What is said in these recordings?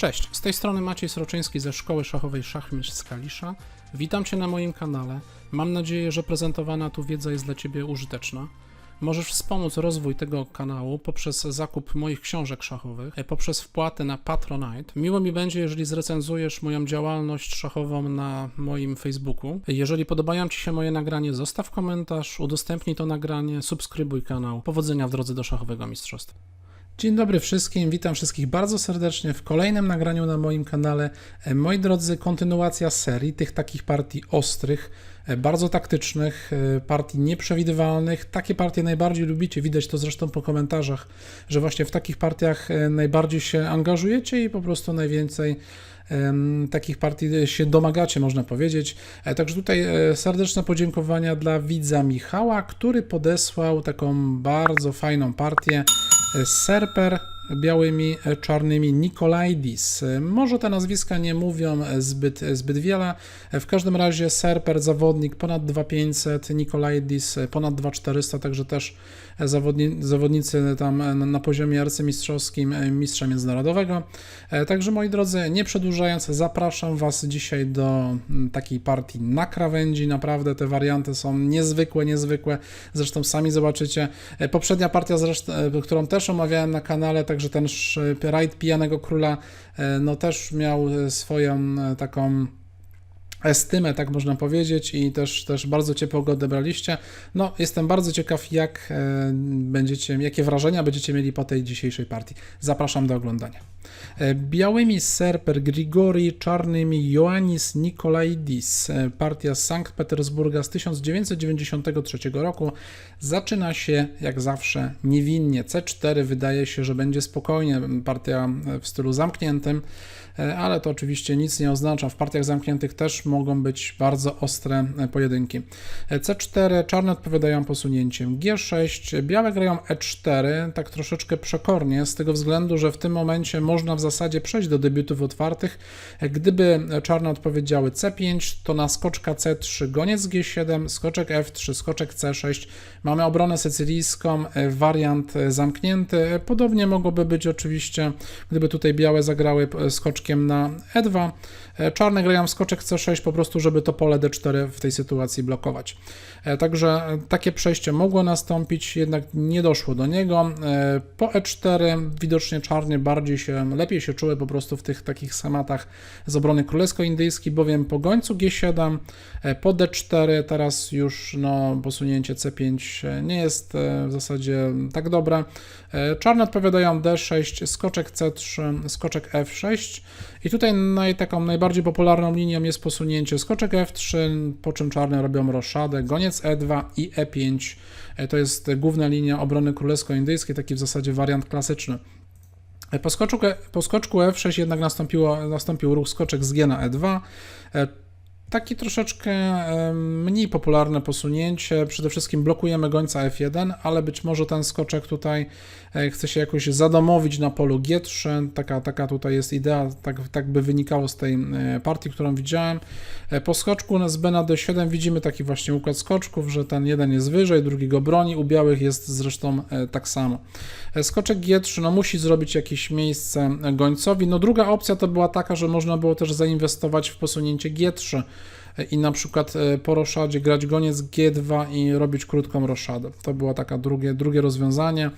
Cześć, z tej strony Maciej Sroczyński ze Szkoły Szachowej Szachmistrz z Kalisza. Witam Cię na moim kanale. Mam nadzieję, że prezentowana tu wiedza jest dla Ciebie użyteczna. Możesz wspomóc rozwój tego kanału poprzez zakup moich książek szachowych, poprzez wpłatę na Patronite. Miło mi będzie, jeżeli zrecenzujesz moją działalność szachową na moim Facebooku. Jeżeli podobają Ci się moje nagranie, zostaw komentarz, udostępnij to nagranie, subskrybuj kanał. Powodzenia w drodze do szachowego mistrzostwa. Dzień dobry wszystkim, witam wszystkich bardzo serdecznie w kolejnym nagraniu na moim kanale. E, Moi drodzy, kontynuacja serii tych takich partii ostrych, e, bardzo taktycznych, e, partii nieprzewidywalnych. Takie partie najbardziej lubicie, widać to zresztą po komentarzach, że właśnie w takich partiach najbardziej się angażujecie i po prostu najwięcej takich partii się domagacie, można powiedzieć. Także tutaj serdeczne podziękowania dla widza Michała, który podesłał taką bardzo fajną partię. Serper białymi, e, czarnymi Nikolaidis. Może te nazwiska nie mówią zbyt, zbyt wiele. W każdym razie Serper zawodnik ponad 2500, Nikolaidis ponad 2400, także też zawodni, zawodnicy tam e, na, poziomie arcymistrzowskim e, mistrza międzynarodowego. E, Także moi drodzy, nie przedłużając, zapraszam Was dzisiaj do takiej partii na krawędzi. Naprawdę te warianty są niezwykłe, niezwykłe. Zresztą sami zobaczycie. Poprzednia partia, zresztą, którą też omawiałem na kanale, także ten rajd Pijanego Króla, no też miał swoją taką estymę, tak można powiedzieć, i też, też bardzo ciepło go odebraliście. No, jestem bardzo ciekaw, jak e, będziecie, jakie wrażenia będziecie mieli po tej dzisiejszej partii. Zapraszam do oglądania. E, Białymi Serper Grigori, czarnymi Ioannis Nikolaidis. E, Partia z Sankt Petersburga z 1993 roku zaczyna się jak zawsze niewinnie. C4 wydaje się, że będzie spokojnie, partia w stylu zamkniętym, ale to oczywiście nic nie oznacza. W partiach zamkniętych też mogą być bardzo ostre e, pojedynki. E, C4, czarne odpowiadają posunięciem G6, białe grają E4, tak troszeczkę przekornie, z tego względu, że w tym momencie można w zasadzie przejść do debiutów otwartych. E, Gdyby czarne odpowiedziały C5, to na skoczka C3 goniec G7, skoczek F3, skoczek C6. Mamy obronę sycylijską, e, wariant e, zamknięty. E, Podobnie mogłoby być oczywiście, gdyby tutaj białe zagrały e, skoczkiem na E2. E, Czarne grają skoczek C6 po prostu, żeby to pole D4 w tej sytuacji blokować. E, Także e, takie przejście mogło nastąpić, jednak nie doszło do niego. Po E4 widocznie czarnie bardziej się, lepiej się czuły po prostu w tych takich schematach z obrony królewsko-indyjskiej, bowiem po gońcu G7, e, po D4 teraz już no, posunięcie C5 nie jest w zasadzie tak dobre. Czarne odpowiadają D6, skoczek C3, skoczek F6 i tutaj naj, taką najbardziej popularną linią jest posunięcie skoczek F3, po czym czarne robią roszadę, goniec E2 i E5. E, To jest główna linia obrony królewsko-indyjskiej, taki w zasadzie wariant klasyczny. E, Po skoczku, po skoczku F6 jednak nastąpiło, nastąpił ruch skoczek z G na E2. E, Taki troszeczkę mniej popularne posunięcie. Przede wszystkim blokujemy gońca F1, ale być może ten skoczek tutaj chce się jakoś zadomowić na polu G3. Taka, taka tutaj jest idea, tak, tak by wynikało z tej e, partii, którą widziałem. E, Po skoczku z B na D7 widzimy taki właśnie układ skoczków, że ten jeden jest wyżej, drugi go broni. U białych jest zresztą e, tak samo. E, Skoczek G3 no, musi zrobić jakieś miejsce gońcowi. No druga opcja to była taka, że można było też zainwestować w posunięcie G3 e, i na przykład e, po roszadzie grać goniec G2 i robić krótką roszadę. To było takie drugie, drugie rozwiązanie.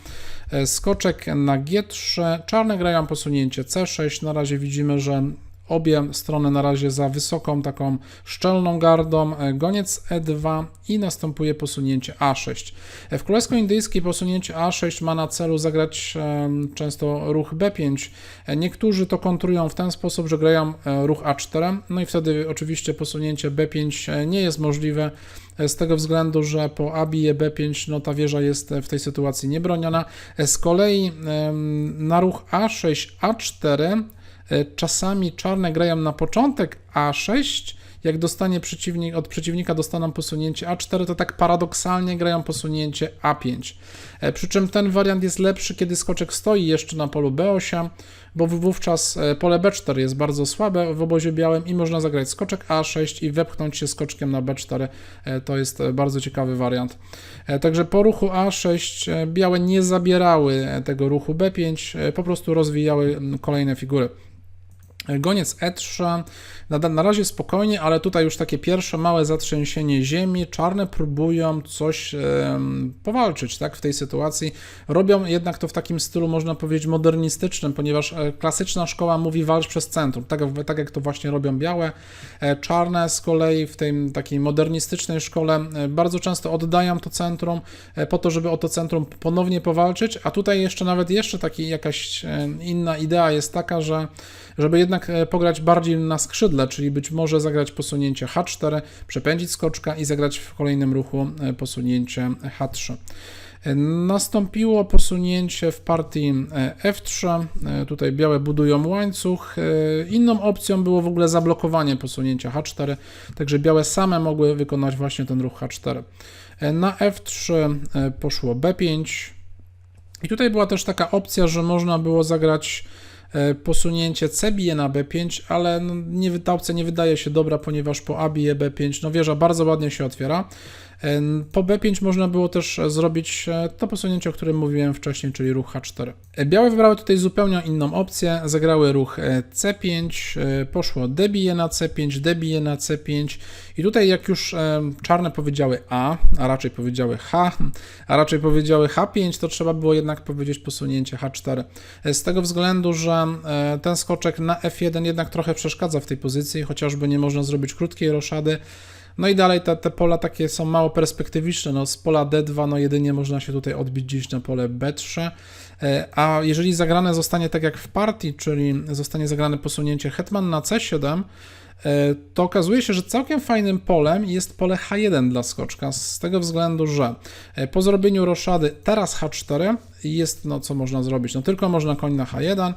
E, Skoczek na G3, czarne grają posunięcie C6. Na razie widzimy, że obie strony na razie za wysoką, taką szczelną gardą. E, Goniec E2 i następuje posunięcie A6. E, W królewsko-indyjskiej posunięcie A6 ma na celu zagrać em, często ruch B5. E, Niektórzy to kontrują w ten sposób, że grają e, ruch A4, no i wtedy oczywiście posunięcie B5 e, nie jest możliwe e, z tego względu, że po A bije B5 no ta wieża jest e, w tej sytuacji niebroniona. E, Z kolei na ruch A6, A4 E, Czasami czarne grają na początek A6, jak dostanie przeciwnik, od przeciwnika dostaną posunięcie A4, to tak paradoksalnie grają posunięcie A5. E, Przy czym ten wariant jest lepszy, kiedy skoczek stoi jeszcze na polu B8, bo wówczas e, pole B4 jest bardzo słabe w obozie białym i można zagrać skoczek A6 i wepchnąć się skoczkiem na B4. E, To jest e, bardzo ciekawy wariant. E, Także po ruchu A6 e, białe nie zabierały e, tego ruchu B5, e, po prostu rozwijały kolejne figury. Goniec E3, na, na razie spokojnie, ale tutaj już takie pierwsze małe zatrzęsienie ziemi. Czarne próbują coś em, powalczyć tak, w tej sytuacji. Robią jednak to w takim stylu, można powiedzieć, modernistycznym, ponieważ e, klasyczna szkoła mówi walcz przez centrum, tak, tak jak to właśnie robią białe. E, czarne z kolei w tej takiej modernistycznej szkole e, bardzo często oddają to centrum e, po to, żeby o to centrum ponownie powalczyć, a tutaj jeszcze nawet jeszcze taki jakaś e, inna idea jest taka, że żeby jednak e, pograć bardziej na skrzydle, czyli być może zagrać posunięcie H4, przepędzić skoczka i zagrać w kolejnym ruchu e, posunięcie H3. E, Nastąpiło posunięcie w partii e, F3. E, Tutaj białe budują łańcuch. Inną opcją było w ogóle zablokowanie posunięcia H4, także białe same mogły wykonać właśnie ten ruch H4. E, Na F3 e, poszło B5. I tutaj była też taka opcja, że można było zagrać posunięcie C bije na B5, ale no nie, ta opcja nie wydaje się dobra, ponieważ po A bije B5, no wieża bardzo ładnie się otwiera. E, Po B5 można było też zrobić e, to posunięcie, o którym mówiłem wcześniej, czyli ruch H4. E, Białe wybrały tutaj zupełnie inną opcję, zagrały ruch e, C5, e, poszło D bije na C5, D bije na C5 i tutaj jak już e, czarne powiedziały A, a raczej powiedziały H, a raczej powiedziały H5, to trzeba było jednak powiedzieć posunięcie H4. E, Z tego względu, że e, ten skoczek na F1 jednak trochę przeszkadza w tej pozycji, chociażby nie można zrobić krótkiej roszady. No i dalej te, te pola takie są mało perspektywiczne. No, z pola D2 no jedynie można się tutaj odbić gdzieś na pole B3. E, A jeżeli zagrane zostanie tak jak w partii, czyli zostanie zagrane posunięcie hetman na C7, e, to okazuje się, że całkiem fajnym polem jest pole H1 dla skoczka, z tego względu, że e, po zrobieniu roszady teraz H4 jest, no co można zrobić? No tylko można koń na H1, e,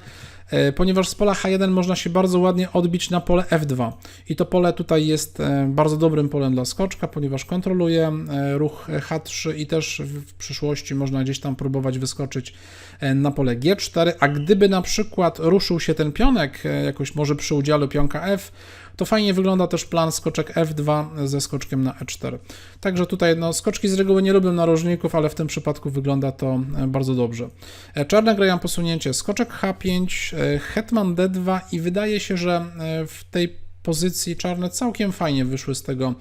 ponieważ z pola H1 można się bardzo ładnie odbić na pole F2. I to pole tutaj jest e, bardzo dobrym polem dla skoczka, ponieważ kontroluje e, ruch H3 i też w przyszłości można gdzieś tam próbować wyskoczyć e, na pole G4, a gdyby na przykład ruszył się ten pionek, e, jakoś może przy udziale pionka F, to fajnie wygląda też plan skoczek F2 ze skoczkiem na E4. Także tutaj no, skoczki z reguły nie lubią narożników, ale w tym przypadku wygląda to e, bardzo dobrze. E, Czarne grają posunięcie skoczek H5, e, hetman D2 i wydaje się, że e, w tej pozycji czarne całkiem fajnie wyszły z tego,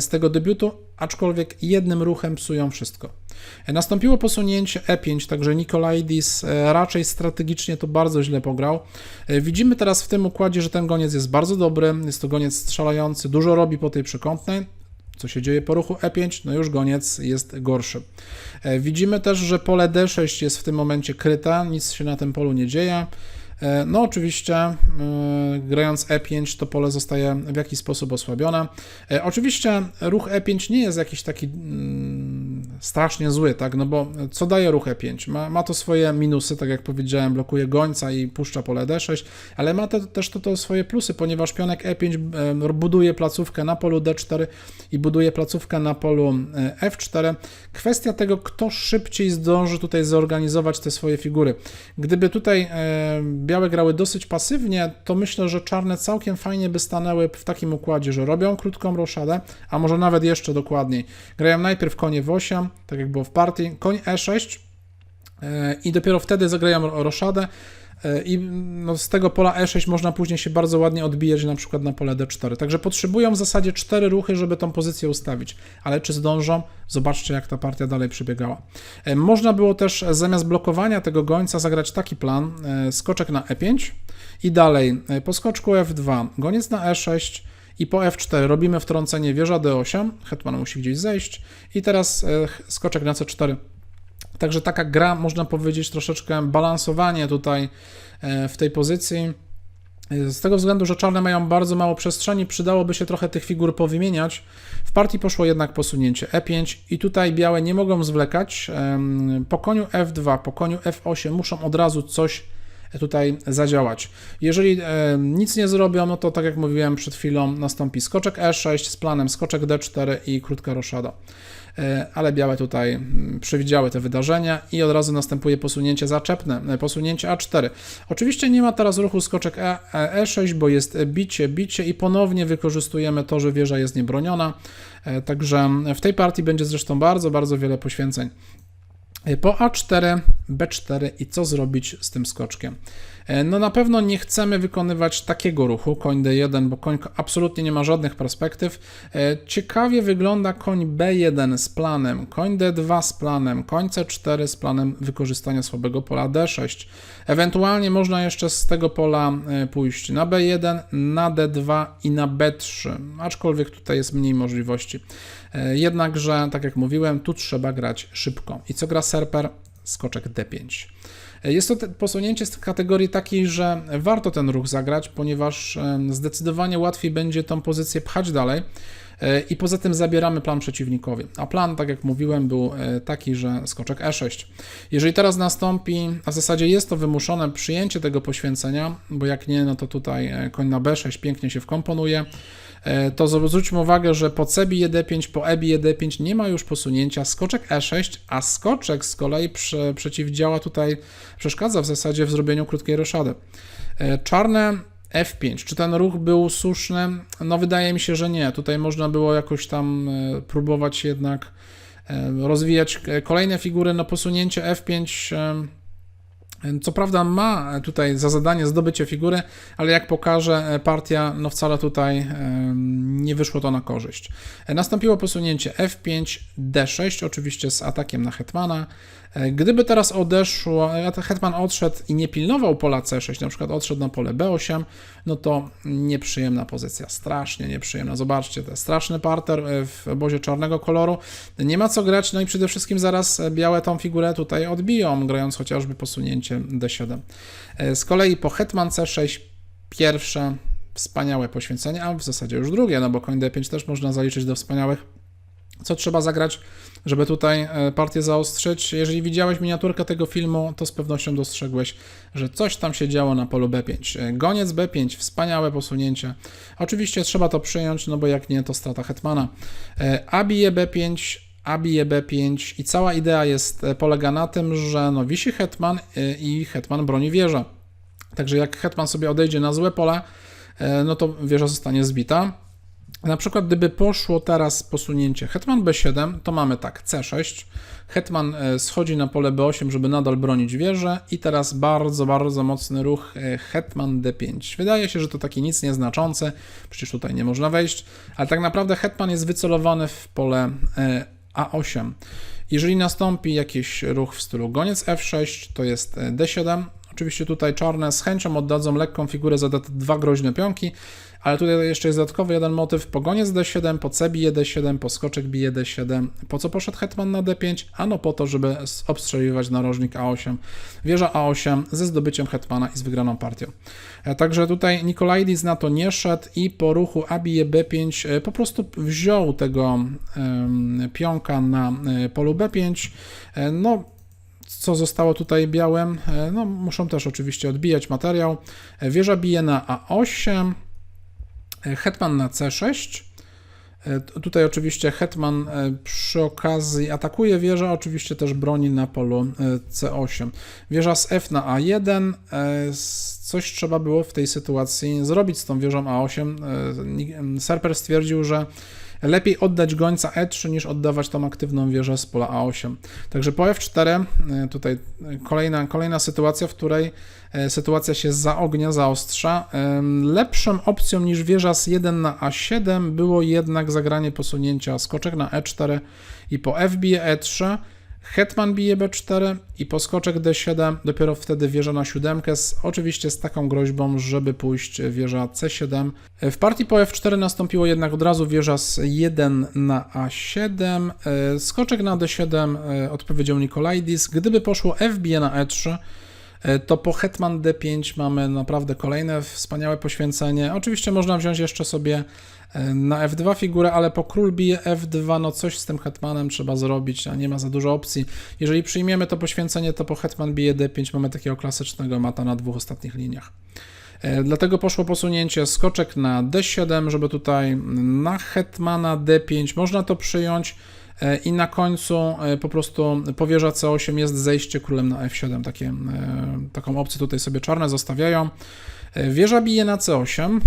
z tego debiutu, aczkolwiek jednym ruchem psują wszystko. E, Nastąpiło posunięcie E5, także Nikolaidis e, raczej strategicznie to bardzo źle pograł. E, Widzimy teraz w tym układzie, że ten goniec jest bardzo dobry, jest to goniec strzelający, dużo robi po tej przekątnej. Co się dzieje po ruchu E5? No już goniec jest gorszy. E, Widzimy też, że pole D6 jest w tym momencie kryte, nic się na tym polu nie dzieje. E, No oczywiście e, grając E5 to pole zostaje w jakiś sposób osłabione. E, Oczywiście ruch E5 nie jest jakiś taki mm, strasznie zły, tak, no bo co daje ruch E5? Ma, ma to swoje minusy, tak jak powiedziałem, blokuje gońca i puszcza pole D6, ale ma te, też to, to swoje plusy, ponieważ pionek E5 e, buduje placówkę na polu D4 i buduje placówkę na polu e, F4. Kwestia tego, kto szybciej zdąży tutaj zorganizować te swoje figury. Gdyby tutaj białe grały dosyć pasywnie, to myślę, że czarne całkiem fajnie by stanęły w takim układzie, że robią krótką roszadę, a może nawet jeszcze dokładniej. Grają najpierw konie w 8, tak jak było w partii, koń E6 e, i dopiero wtedy zagrają ro- roszadę. e, I no, z tego pola E6 można później się bardzo ładnie odbijać na przykład na pole D4. Także potrzebują w zasadzie cztery ruchy, żeby tą pozycję ustawić. Ale czy zdążą? Zobaczcie, jak ta partia dalej przebiegała. E, Można było też zamiast blokowania tego gońca zagrać taki plan: skoczek na E5 i dalej po skoczku F2, goniec na E6 i po F4 robimy wtrącenie wieża D8, hetman musi gdzieś zejść i teraz e, skoczek na C4. Także taka gra, można powiedzieć, troszeczkę balansowanie tutaj e, w tej pozycji. E, Z tego względu, że czarne mają bardzo mało przestrzeni, przydałoby się trochę tych figur powymieniać. W partii poszło jednak posunięcie E5 i tutaj białe nie mogą zwlekać. Po koniu F2, po koniu F8 muszą od razu coś tutaj zadziałać. Jeżeli e, nic nie zrobią, no to tak jak mówiłem przed chwilą, nastąpi skoczek E6 z planem skoczek D4 i krótka roszada. E, ale białe tutaj przewidziały te wydarzenia i od razu następuje posunięcie zaczepne, e, posunięcie A4. Oczywiście nie ma teraz ruchu skoczek e, e, E6, bo jest bicie, bicie i ponownie wykorzystujemy to, że wieża jest niebroniona, także w tej partii będzie zresztą bardzo, bardzo wiele poświęceń. Po A4, B4 i co zrobić z tym skoczkiem? E, No na pewno nie chcemy wykonywać takiego ruchu, koń D1, bo koń absolutnie nie ma żadnych perspektyw. E, Ciekawie wygląda koń B1 z planem, koń D2 z planem, koń C4 z planem wykorzystania słabego pola D6. Ewentualnie można jeszcze z tego pola e, pójść na B1, na D2 i na B3, aczkolwiek tutaj jest mniej możliwości. Jednakże, tak jak mówiłem, tu trzeba grać szybko. I co gra Serper? Skoczek D5. Jest to posunięcie z kategorii takiej, że warto ten ruch zagrać, ponieważ zdecydowanie łatwiej będzie tą pozycję pchać dalej i poza tym zabieramy plan przeciwnikowi. A plan, tak jak mówiłem, był e, taki, że skoczek E6. Jeżeli teraz nastąpi, a w zasadzie jest to wymuszone przyjęcie tego poświęcenia, bo jak nie, no to tutaj e, koń na B6 pięknie się wkomponuje, e, to zwróćmy uwagę, że po C bije D5, po E bije D5 nie ma już posunięcia, skoczek E6, a skoczek z kolei prze, przeciwdziała tutaj, przeszkadza w zasadzie w zrobieniu krótkiej roszady. E, Czarne F5, czy ten ruch był słuszny? No wydaje mi się, że nie. Tutaj można było jakoś tam e, próbować jednak e, rozwijać e, kolejne figury, no posunięcie F5 e, co prawda ma tutaj za zadanie zdobycie figury, ale jak pokaże partia, no wcale tutaj nie wyszło to na korzyść. Nastąpiło posunięcie F5, D6, oczywiście z atakiem na hetmana. E, Gdyby teraz odeszło, hetman odszedł i nie pilnował pola C6, na przykład odszedł na pole B8, no to nieprzyjemna pozycja, strasznie nieprzyjemna. Zobaczcie, ten straszny parter e, w obozie czarnego koloru. Nie ma co grać, no i przede wszystkim zaraz e, białe tą figurę tutaj odbiją, grając chociażby posunięcie D7. E, Z kolei po hetman C6 pierwsze wspaniałe poświęcenie, a w zasadzie już drugie, no bo koń D5 też można zaliczyć do wspaniałych. Co trzeba zagrać, żeby tutaj e, partię zaostrzyć? Jeżeli widziałeś miniaturkę tego filmu, to z pewnością dostrzegłeś, że coś tam się działo na polu B5. E, Goniec B5, wspaniałe posunięcie. Oczywiście trzeba to przyjąć, no bo jak nie, to strata hetmana. E, A bije B5, A bije B5 i cała idea jest, polega na tym, że no wisi hetman i hetman broni wieżę. Także jak hetman sobie odejdzie na złe pole, no to wieża zostanie zbita. Na przykład, gdyby poszło teraz posunięcie hetman b7, to mamy tak c6, hetman e, schodzi na pole b8, żeby nadal bronić wieżę i teraz bardzo, bardzo mocny ruch e, hetman d5. Wydaje się, że to taki nic nieznaczący, przecież tutaj nie można wejść, ale tak naprawdę hetman jest wycelowany w pole e, a8. Jeżeli nastąpi jakiś ruch w stylu goniec f6, to jest e, d7. Oczywiście tutaj czarne z chęcią oddadzą lekką figurę za te dwa groźne pionki, ale tutaj jeszcze jest dodatkowy jeden motyw. Po goniec d7, po c bije d7, po skoczek bije d7. Po co poszedł hetman na d5? Ano po to, żeby obstrzeliwać narożnik a8. Wieża a8 ze zdobyciem hetmana i z wygraną partią. E, Także tutaj Nikolaidis na to nie szedł i po ruchu a bije b5 e, po prostu wziął tego pionka na e, polu b5. E, No, co zostało tutaj białym? No, muszą też oczywiście odbijać materiał. Wieża bije na a8. E, Hetman na C6. E, Tutaj oczywiście hetman e, przy okazji atakuje wieżę, oczywiście też broni na polu e, C8. Wieża z F na A1. e, s- Coś trzeba było w tej sytuacji zrobić z tą wieżą A8. E, Ni- em, Serper stwierdził, że lepiej oddać gońca E3 niż oddawać tą aktywną wieżę z pola A8. Także po F4 e, tutaj e, kolejna, kolejna sytuacja, w której e, sytuacja się zaognia, zaostrza. Em, Lepszą opcją niż wieża z 1 na A7 było jednak zagranie posunięcia skoczek na E4 i po F bije E3, hetman bije B4 i po skoczek D7 dopiero wtedy wieża na siódemkę, z, oczywiście z taką groźbą, żeby pójść wieża C7. W partii po F4 nastąpiło jednak od razu wieża z 1 na A7, e, skoczek na D7 e, odpowiedział Nikolaidis. Gdyby poszło F bije na E3, E, to po hetman d5 mamy naprawdę kolejne wspaniałe poświęcenie. Oczywiście można wziąć jeszcze sobie e, na f2 figurę, ale po król bije f2, no coś z tym hetmanem trzeba zrobić, a nie ma za dużo opcji. Jeżeli przyjmiemy to poświęcenie, to po hetman bije d5 mamy takiego klasycznego mata na dwóch ostatnich liniach. E, Dlatego poszło posunięcie skoczek na d7, żeby tutaj na hetmana d5 można to przyjąć. E, I na końcu e, po prostu po wieża C8 jest zejście królem na F7. Takie, taką opcję tutaj sobie czarne zostawiają. Wieża bije na C8.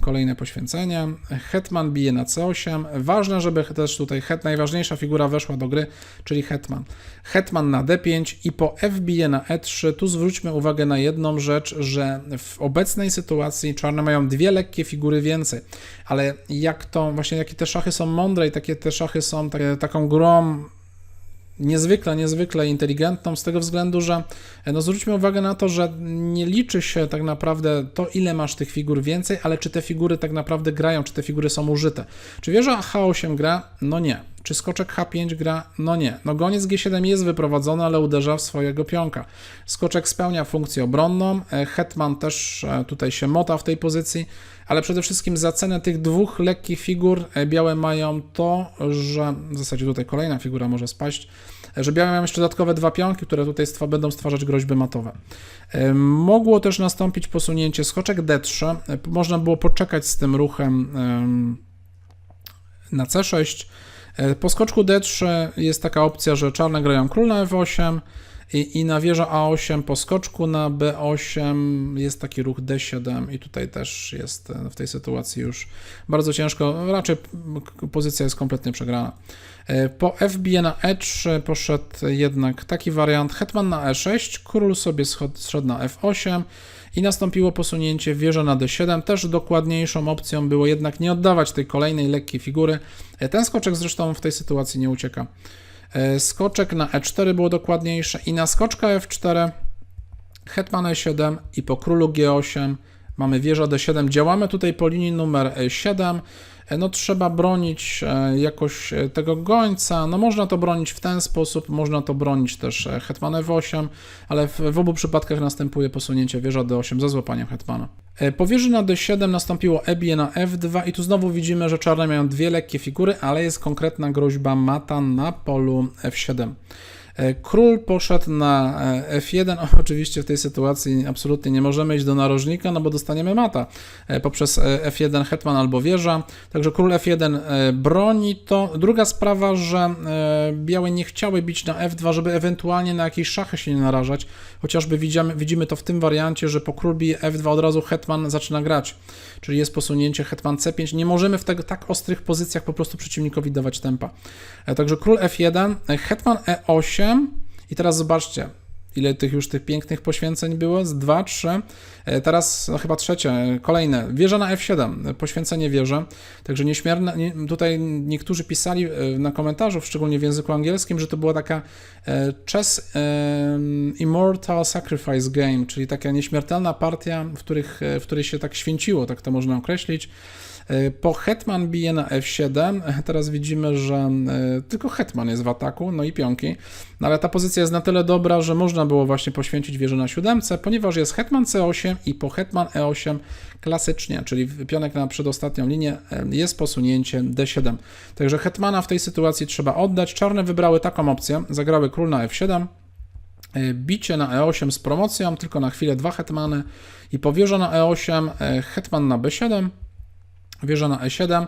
Kolejne poświęcenie. Hetman bije na C8. Ważne, żeby też tutaj het, najważniejsza figura weszła do gry, czyli hetman. Hetman na D5 i po F bije na E3. Tu zwróćmy uwagę na jedną rzecz, że w obecnej sytuacji czarne mają dwie lekkie figury więcej, ale jak to, właśnie jakie te szachy są mądre i takie te szachy są takie, taką grą niezwykle, niezwykle inteligentną z tego względu, że no zwróćmy uwagę na to, że nie liczy się tak naprawdę to, ile masz tych figur więcej, ale czy te figury tak naprawdę grają, czy te figury są użyte. Czy wieża H8 gra? No nie. Czy skoczek H5 gra? No nie. No goniec G7 jest wyprowadzony, ale uderza w swojego pionka. Skoczek spełnia funkcję obronną, e, hetman też e, tutaj się mota w tej pozycji, ale przede wszystkim za cenę tych dwóch lekkich figur e, białe mają to, że w zasadzie tutaj kolejna figura może spaść, że białe mają jeszcze dodatkowe dwa pionki, które tutaj stwa, będą stwarzać groźby matowe. Mogło też nastąpić posunięcie skoczek D3. E, Można było poczekać z tym ruchem em, na C6. E, Po skoczku D3 jest taka opcja, że czarne grają król na F8 i, i na wieżę A8 po skoczku na B8 jest taki ruch D7 i tutaj też jest e, w tej sytuacji już bardzo ciężko, raczej pozycja jest kompletnie przegrana. E, Po F bije na E3 poszedł jednak taki wariant, hetman na E6, król sobie zszedł na F8 i nastąpiło posunięcie wieża na D7. Też dokładniejszą opcją było jednak nie oddawać tej kolejnej lekkiej figury. E, Ten skoczek zresztą w tej sytuacji nie ucieka. E, Skoczek na E4 było dokładniejsze i na skoczka F4 hetman E7 i po królu G8 mamy wieża D7. Działamy tutaj po linii numer 7. E, No trzeba bronić e, jakoś e, tego gońca. No można to bronić w ten sposób, można to bronić też e, hetman F8, ale w, w obu przypadkach następuje posunięcie wieża D8 ze złapaniem hetmana. E, Po wieży na D7 nastąpiło e bije na F2 i tu znowu widzimy, że czarne mają dwie lekkie figury, ale jest konkretna groźba mata na polu F7. E, Król poszedł na e, F1. O, oczywiście w tej sytuacji absolutnie nie możemy iść do narożnika, no bo dostaniemy mata e, poprzez e, F1 hetman albo wieża. Także król F1 e, broni to. Druga sprawa, że białe nie chciały bić na F2, żeby ewentualnie na jakieś szachy się nie narażać. Chociażby widzimy, widzimy to w tym wariancie, że po król bije F2 od razu hetman zaczyna grać. Czyli jest posunięcie hetman C5. Nie możemy w tego tak ostrych pozycjach po prostu przeciwnikowi dawać tempa. Także król F1, e, hetman E8 i teraz zobaczcie, ile tych już tych pięknych poświęceń było, z 2, 3, E, teraz no, chyba trzecie, kolejne, wieża na F7, e, poświęcenie wieży, także nieśmierna, nie, tutaj niektórzy pisali e, na komentarzu, szczególnie w języku angielskim, że to była taka e, chess immortal sacrifice game, czyli taka nieśmiertelna partia, w, których, w której się tak święciło, tak to można określić. E, Po hetman bije na f7. Teraz widzimy, że e, tylko hetman jest w ataku, no i pionki. No ale ta pozycja jest na tyle dobra, że można było właśnie poświęcić wieżę na siódemce, ponieważ jest hetman c8 i po hetman e8 klasycznie, czyli pionek na przedostatnią linię, e, jest posunięcie d7. Także hetmana w tej sytuacji trzeba oddać. Czarne wybrały taką opcję, zagrały król na f7. E, Bicie na E8 z promocją, tylko na chwilę dwa hetmany i po wieża na E8, e, hetman na B7, wieża na E7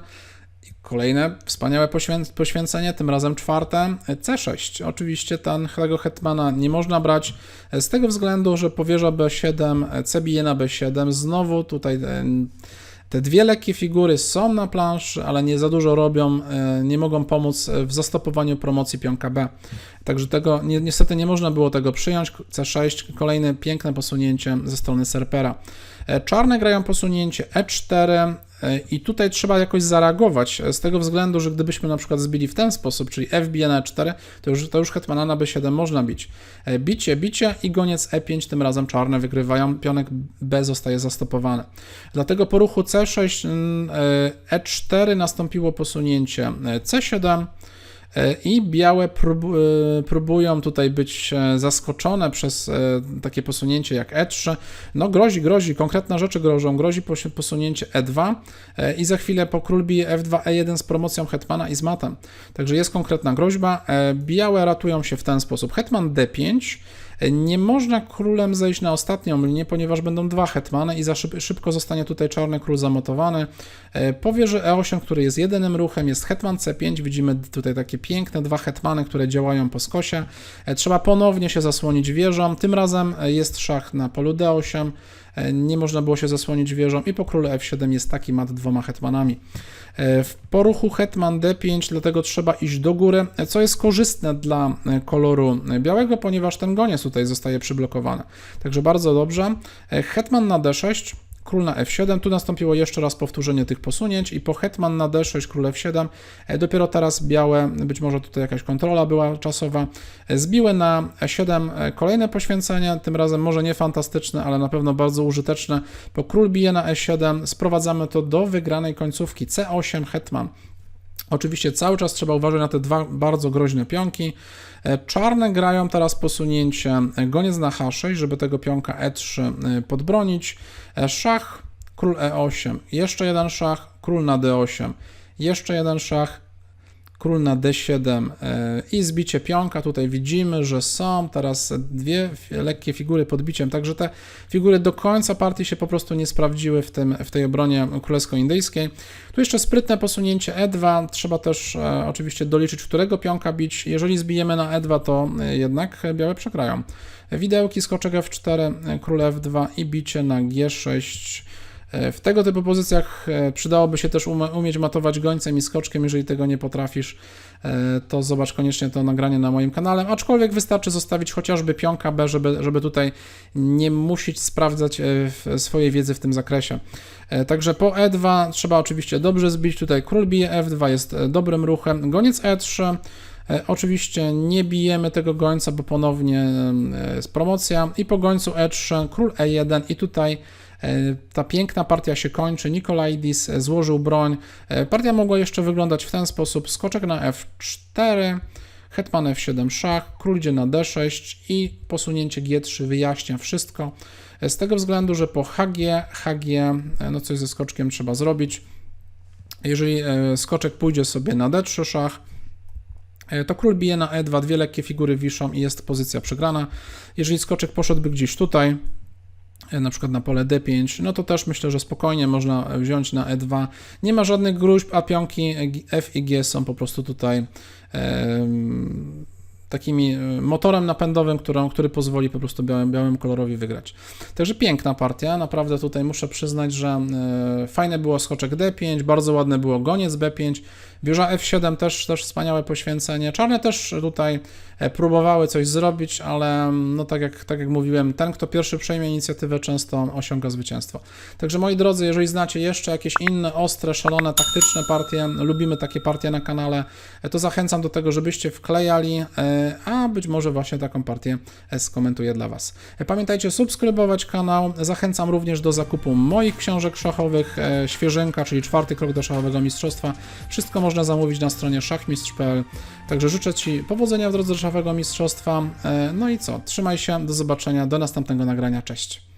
i kolejne wspaniałe poświę- poświęcenie, tym razem czwarte, e, C6. Oczywiście ten, tego hetmana nie można brać z tego względu, że po wieża B7, e, C bije na B7, znowu tutaj e, te dwie lekkie figury są na planszy, ale nie za dużo robią, e, nie mogą pomóc w zastopowaniu promocji pionka B. Także tego ni- niestety nie można było tego przyjąć. C6, kolejne piękne posunięcie ze strony Serpera. E, Czarne grają posunięcie E4 e, i tutaj trzeba jakoś zareagować e, z tego względu, że gdybyśmy na przykład zbili w ten sposób, czyli F bije na E4, to już, to już hetmana na B7 można bić. E, Bicie, bicie i goniec E5, tym razem czarne wygrywają, pionek B zostaje zastopowany. Dlatego po ruchu C6, mm, e, E4 nastąpiło posunięcie e, C7, E, I białe e, próbują tutaj być e, zaskoczone przez e, takie posunięcie jak E3. No grozi, grozi, konkretne rzeczy grożą. Grozi posunięcie E2 e, i za chwilę po król bije F2, E1 z promocją hetmana i z matem. Także jest konkretna groźba. E, Białe ratują się w ten sposób. Hetman D5. Nie można królem zejść na ostatnią linię, ponieważ będą dwa hetmany i za szyb, szybko zostanie tutaj czarny król zamotowany. E, Po wieży E8, który jest jedynym ruchem, jest hetman C5. Widzimy tutaj takie piękne dwa hetmany, które działają po skosie. E, Trzeba ponownie się zasłonić wieżą. Tym razem e, jest szach na polu D8. E, nie można było się zasłonić wieżą i po królu F7 jest taki mat dwoma hetmanami. E, W poruchu hetman D5, dlatego trzeba iść do góry, e, co jest korzystne dla koloru białego, ponieważ ten goniec tutaj zostaje przyblokowany. Także bardzo dobrze. Hetman na D6, król na F7, tu nastąpiło jeszcze raz powtórzenie tych posunięć i po hetman na D6, król F7, e, dopiero teraz białe, być może tutaj jakaś kontrola była czasowa, e, zbiły na E7 e, kolejne poświęcenie, tym razem może nie fantastyczne, ale na pewno bardzo użyteczne, bo król bije na E7, sprowadzamy to do wygranej końcówki. C8 hetman. Oczywiście cały czas trzeba uważać na te dwa bardzo groźne pionki. E, Czarne grają teraz posunięcie e, goniec na H6, żeby tego pionka E3 e, podbronić. Szach, król E8, jeszcze jeden szach, król na D8, jeszcze jeden szach, król na D7 e, i zbicie pionka. Tutaj widzimy, że są teraz dwie lekkie figury pod biciem, także te figury do końca partii się po prostu nie sprawdziły w, tym, w tej obronie królewsko-indyjskiej. Tu jeszcze sprytne posunięcie E2. Trzeba też e, oczywiście doliczyć, którego pionka bić. Jeżeli zbijemy na E2, to e, jednak białe przegrają. Widełki, skoczek F4, e, król F2 i bicie na G6. E, W tego typu pozycjach e, przydałoby się też umieć matować gońcem i skoczkiem. Jeżeli tego nie potrafisz, e, to zobacz koniecznie to nagranie na moim kanale. Aczkolwiek wystarczy zostawić chociażby pionka B, żeby, żeby tutaj nie musieć sprawdzać swojej wiedzy w tym zakresie. Także po E2 trzeba oczywiście dobrze zbić. Tutaj król bije F2 jest dobrym ruchem. Goniec E3. E, Oczywiście nie bijemy tego gońca, bo ponownie jest promocja. I po gońcu E3 król E1 i tutaj ta piękna partia się kończy. Nikolaidis e, złożył broń. E, Partia mogła jeszcze wyglądać w ten sposób. Skoczek na F4, hetman F7 szach, król idzie na D6 i posunięcie G3 wyjaśnia wszystko. E, Z tego względu, że po HG, HG, e, no coś ze skoczkiem trzeba zrobić. Jeżeli e, skoczek pójdzie sobie na D3 szach, e, to król bije na E2, dwie lekkie figury wiszą i jest pozycja przegrana. Jeżeli skoczek poszedłby gdzieś tutaj, e, na przykład na pole D5, no to też myślę, że spokojnie można wziąć na E2. Nie ma żadnych gruźb, a pionki F i G są po prostu tutaj takimi e, motorem napędowym, który pozwoli po prostu białym, białym kolorowi wygrać. Także piękna partia, naprawdę tutaj muszę przyznać, że e, fajne było skoczek D5, bardzo ładne było goniec B5, wieża F7 też, też wspaniałe poświęcenie. Czarne też tutaj e, próbowały coś zrobić, ale mm, no tak jak, tak jak mówiłem, ten kto pierwszy przejmie inicjatywę często osiąga zwycięstwo. Także moi drodzy, jeżeli znacie jeszcze jakieś inne ostre, szalone, taktyczne partie, lubimy takie partie na kanale, to zachęcam do tego, żebyście wklejali, a być może właśnie taką partię skomentuję dla Was. Pamiętajcie subskrybować kanał, zachęcam również do zakupu moich książek szachowych, e, Świeżynka, czyli czwarty krok do szachowego mistrzostwa. Wszystko można zamówić na stronie szachmistrz.pl. Także życzę Ci powodzenia w drodze do szachowego mistrzostwa. E, No i co, trzymaj się, do zobaczenia, do następnego nagrania, cześć.